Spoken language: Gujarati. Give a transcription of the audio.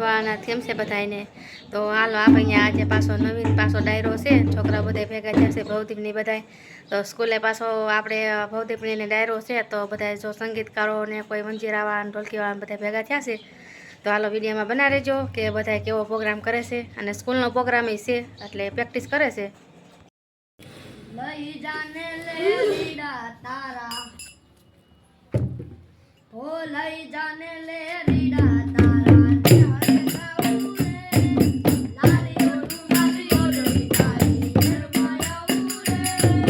ભાવના થેમ છે બધાને તો હાલો, આપણે અહીંયા આજે પાછો નવીન પાછો ડાયરો છે. છોકરા બધા ભેગા થયા છે ભૌદીપની બધાય. તો સ્કૂલે પાછો આપણે ભૌદીપણીને ડાયરો છે, તો બધા જો સંગીતકારો ને કોઈ મંજીરાવાળા ઢોલકીવાળા બધા ભેગા થયા છે. તો હાલો વિડીયોમાં બના રહેજો કે બધા કેવો પ્રોગ્રામ કરે છે અને સ્કૂલનો પ્રોગ્રામ છે, એટલે પ્રેક્ટિસ કરે છે. તારા. ભોલાઈ જાને લે Thank you.